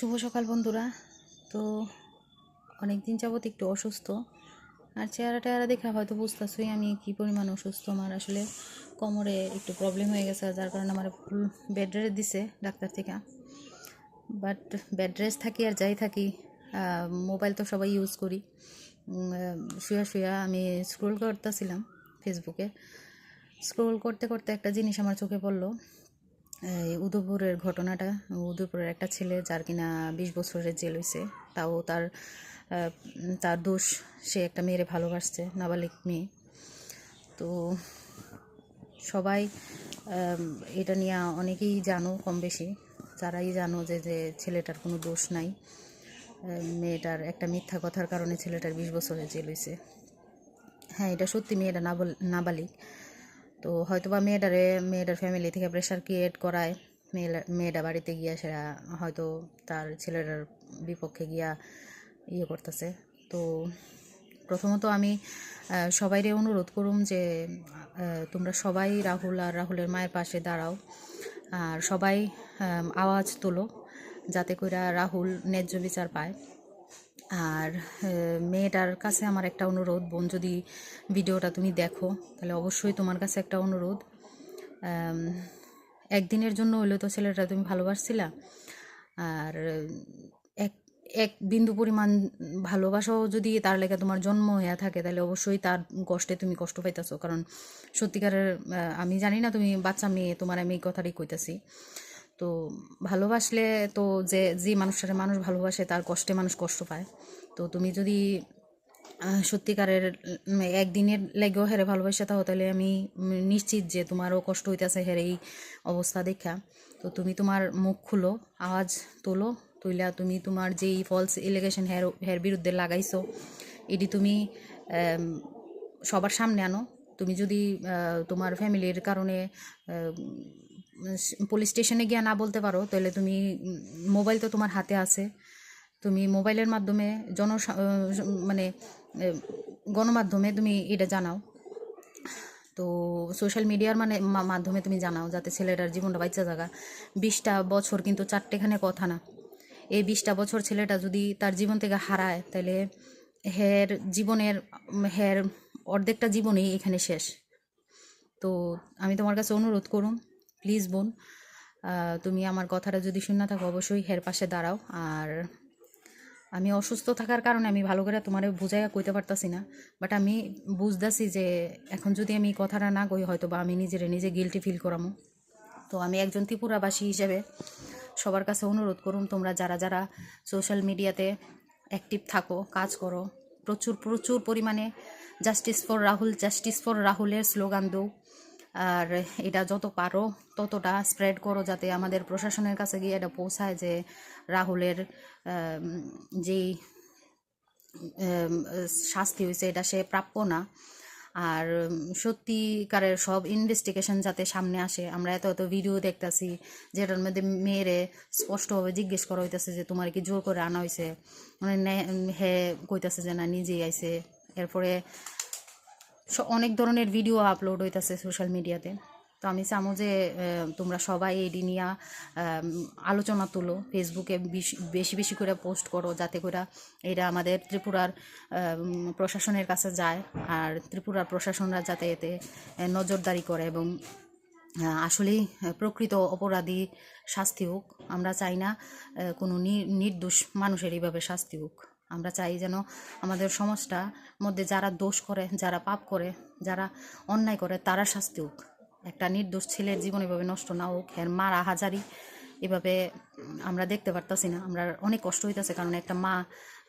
শুভ সকাল বন্ধুরা। তো অনেক দিন যাবত একটু অসুস্থ। আর চেহারা টেহারা দেখে হয়তো বুঝতেছই আমি কি পরিমাণ অসুস্থ। আমার আসলে কোমরে একটু প্রবলেম হয়ে গেছে, যার কারণে আমার ফুল বেড রেস্ট দিছে ডাক্তার থেকে। বাট বেড রেস্ট থাকি আর যাই থাকি মোবাইল তো সবাই ইউজ করি। শুয়া শুয়া আমি স্ক্রোল করতেছিলাম ফেসবুকে স্ক্রোল করতে করতে একটা জিনিস আমার চোখে পড়ল। উদয়পুরের ঘটনাটা, উদয়পুরের একটা ছেলে যার কিনা বিশ বছরের জেল হয়েছে তাও তার তার দোষ সে একটা মেয়েরে ভালোবাসছে, নাবালিক মেয়ে। তো সবাই এটা নিয়ে অনেকেই জানো কম বেশি যারাই জানো যে যে ছেলেটার কোনো দোষ নাই মেয়েটার একটা মিথ্যা কথার কারণে ছেলেটার বিশ বছরের জেল হয়েছে হ্যাঁ এটা সত্যি মেয়েটা নাবাল, নাবালিক। তো হয়তো বা মেয়েটারে, মেয়েটার ফ্যামিলি থেকে প্রেশার ক্রিয়েট করায়। মেয়েলা, মেয়েটা বাড়িতে গিয়া সেটা হয়তো তার ছেলেটার বিপক্ষে গিয়া ইয়ে করতেছে। তো প্রথমত আমি সবাইরে অনুরোধ করুম যে তোমরা সবাই রাহুল আর রাহুলের মায়ের পাশে দাঁড়াও। আর সবাই আওয়াজ তোলো, যাতে কইরা রাহুল ন্যায্য বিচার পায়। আর মেয়েটার কাছে আমার একটা অনুরোধ, বোন যদি ভিডিওটা তুমি দেখো, তাহলে অবশ্যই তোমার কাছে একটা অনুরোধ। একদিনের জন্য হইলেও তো ছেলেটা তুমি ভালোবাসছিলা। আর, এক এক বিন্দু পরিমাণ ভালোবাসাও যদি তার লেগে তোমার জন্ম হইয়া থাকে, তাহলে অবশ্যই তার কষ্টে তুমি কষ্ট পাইতেছো। কারণ সত্যিকারের আমি জানি না তুমি বাচ্চা মেয়ে, তোমার আমি এই কথাটাই কইতাছি। তো ভালোবাসলে তো যে যে মানুষটারে মানুষ ভালোবাসে তার কষ্টে মানুষ কষ্ট পায়। তো তুমি যদি সত্যিকারের একদিনের লেগেও হেরে ভালোবাসা থাও তাহলে আমি নিশ্চিত যে তোমারও কষ্ট হইতেছে হেরে এই অবস্থা দেখা। তো তুমি তোমার মুখ খুলো, আওয়াজ তোলো, তুইলা তুমি তোমার যেই ফলস এলিগেশন হের হের বিরুদ্ধে লাগাইছো, এটি তুমি সবার সামনে আনো। তুমি যদি তোমার ফ্যামিলির কারণে পুলিশ স্টেশনে গিয়ে না বলতে পারো, তাহলে তুমি মোবাইল তো তোমার হাতে আছে। তুমি মোবাইলের মাধ্যমে জন মানে গণমাধ্যমে তুমি এটা জানাও। তো সোশ্যাল মিডিয়ার মানে মাধ্যমে তুমি জানাও, যাতে ছেলেটার জীবনটা বাচ্চা জায়গা বিশটা বছর কিন্তু চারটেখানে কথা না। এই বিশটা বছর ছেলেটা যদি তার জীবন থেকে হারায়, তাহলে হের জীবনের, হের অর্ধেকটা জীবনই এখানে শেষ। তো আমি তোমার কাছে অনুরোধ করুম প্লিজ বোন তুমি আমার কথাটা যদি শুনে থাকো, অবশ্যই হের পাশে দাঁড়াও। আর আমি অসুস্থ থাকার কারণে আমি ভালো করে তোমার বুঝাইয়া কইতে পারতাছি না। বাট আমি বুঝতেছি যে এখন যদি আমি কথাটা না কই হয়তো বা আমি নিজেরে নিজে গিলটি ফিল করামো। তো আমি একজন ত্রিপুরাবাসী হিসেবে সবার কাছে অনুরোধ করুন, তোমরা যারা যারা সোশ্যাল মিডিয়াতে অ্যাক্টিভ থাকো, কাজ করো, প্রচুর প্রচুর পরিমাণে justice for Rahul justice for রাহুলের স্লোগান দৌ। আর এটা যত পারো, ততটা স্প্রেড করো যাতে আমাদের প্রশাসনের কাছে গিয়ে এটা পৌঁছায় যে রাহুলের যেই শাস্তি হয়েছে এটা সে প্রাপ্য না। আর সত্যিকারের সব ইনভেস্টিগেশন যাতে সামনে আসে, আমরা এত এত ভিডিও দেখতাছি, যেটার মধ্যে মেয়েরে স্পষ্টভাবে জিজ্ঞেস করা হইতেছে যে তোমার কি জোর করে আনা হয়েছে মানে হে কইতাছে যে না, নিজেই আইছে। এরপরে অনেক ধরনের ভিডিও আপলোড হইতাছে সোশ্যাল মিডিয়াতে তো। আমি চামো যে তোমরা সবাই এডি নিয়ে আলোচনা তুলো ফেসবুকে বেশি বেশি করে পোস্ট করো, যাতে করে এটা আমাদের ত্রিপুরার প্রশাসনের কাছে যায়, আর ত্রিপুরার প্রশাসনরা যাতে এতে নজরদারি করে এবং আসলেই প্রকৃত অপরাধী শাস্তি হোক। আমরা চাই না কোনো নির্দোষ মানুষের এইভাবে শাস্তি হোক। আমরা চাই যেন আমাদের সমাজটা মধ্যে যারা দোষ করে, যারা পাপ করে, যারা অন্যায় করে, তারা শাস্তি হোক। একটা নির্দোষ ছেলের জীবন এভাবে নষ্ট না হোক এর মারা হাজারি এভাবে আমরা দেখতে পারতাছি না। আমরা অনেক কষ্ট হইতাছে কারণ একটা মা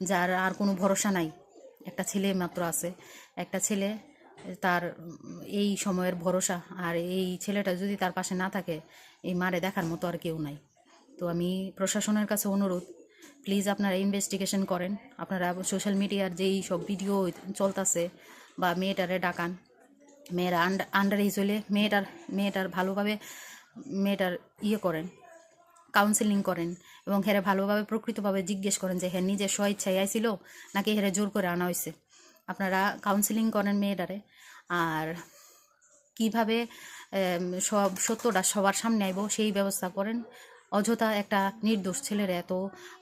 যার আর কোনো ভরসা নাই, একটা ছেলে মাত্র আছে, একটা ছেলে তার এই সময়ের ভরসা আর এই ছেলেটা যদি তার পাশে না থাকে, এই মারে দেখার মতো আর কেউ নাই। তো আমি প্রশাসনের কাছে অনুরোধ প্লিজ আপনারা ইনভেস্টিগেশন করেন। আপনারা সোশ্যাল মিডিয়ার যেই সব ভিডিও চলতেছে বা মেয়েটারে ডাকান, মেয়েরা আন্ডার এজ হলে মেয়েটার মেয়েটার ভালোভাবে, মেয়েটার ইয়ে করেন কাউন্সেলিং করেন এবং হেরে ভালোভাবে প্রকৃতভাবে জিজ্ঞেস করেন যে হ্যাঁ নিজের স্বইচ্ছায় আইছিল নাকি হেরে জোর করে আনা হয়েছে আপনারা কাউন্সেলিং করেন মেয়েটারে আর কীভাবে সব সত্যটা সবার সামনে আইব সেই ব্যবস্থা করেন। অযথা একটা নির্দোষ ছেলের এত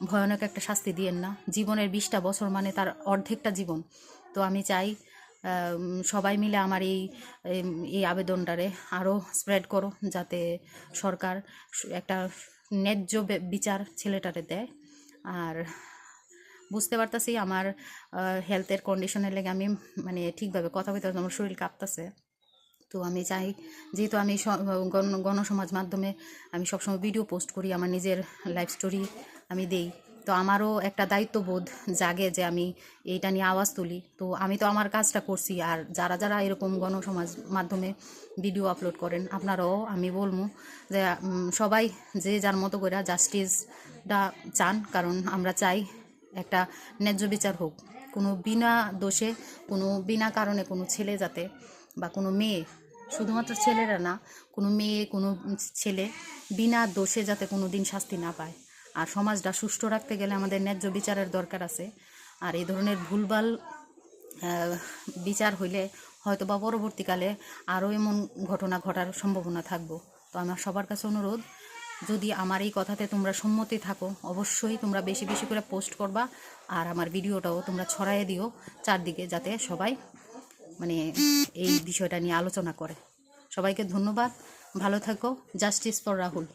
ভয়ানক একটা শাস্তি দিয়েন না। জীবনের বিশটা বছর মানে তার অর্ধেকটা জীবন। তো আমি চাই সবাই মিলে আমার এই এই আবেদনটারে আরও স্প্রেড করো, যাতে সরকার একটা ন্যায্য বিচার ছেলেটারে দেয়। আর বুঝতে পারতাছি আমার হেলথের কন্ডিশনের লেগে আমি মানে ঠিকভাবে কথা বলতে আমার শরীর কাঁপতাছে। তো আমি চাই, যেহেতু আমি গণ- গণসমাজ মাধ্যমে আমি সবসময় ভিডিও পোস্ট করি, আমার নিজের লাইফ স্টোরি আমি দেই। তো আমারও একটা দায়িত্ববোধ জাগে যে আমি এইটা নিয়ে আওয়াজ তুলি। তো আমি তো আমার কাজটা করছি, আর যারা যারা এরকম গণসমাজ মাধ্যমে ভিডিও আপলোড করেন, আপনারাও আমি বলব যে সবাই যে যার মতো করে জাস্টিসটা চান, কারণ আমরা চাই একটা ন্যায্য বিচার হোক। কোনো বিনা দোষে, কোনো বিনা কারণে কোনো ছেলে যাতে বা কোনো মেয়ে শুধুমাত্র ছেলেরা না, কোনো মেয়ে, কোনো ছেলে বিনা দোষে যাতে কোনো দিন শাস্তি না পায়। আর সমাজটা সুষ্ঠু রাখতে গেলে আমাদের ন্যায্য বিচারের দরকার আছে। আর এই ধরনের ভুলভাল বিচার হইলে হয়তো বা পরবর্তীকালে আরও এমন ঘটনা ঘটার সম্ভাবনা থাকব। তো আমার সবার কাছে অনুরোধ, যদি আমার এই কথাতে তোমরা সম্মতি থাকো, অবশ্যই তোমরা বেশি বেশি করে পোস্ট করবা, আর আমার ভিডিওটাও তোমরা ছড়াইয়ে দিও চারদিকে, যাতে সবাই মানে এই বিষয়টা নিয়ে আলোচনা করে। সবাইকে ধন্যবাদ। ভালো থাকো। Justice for Rahul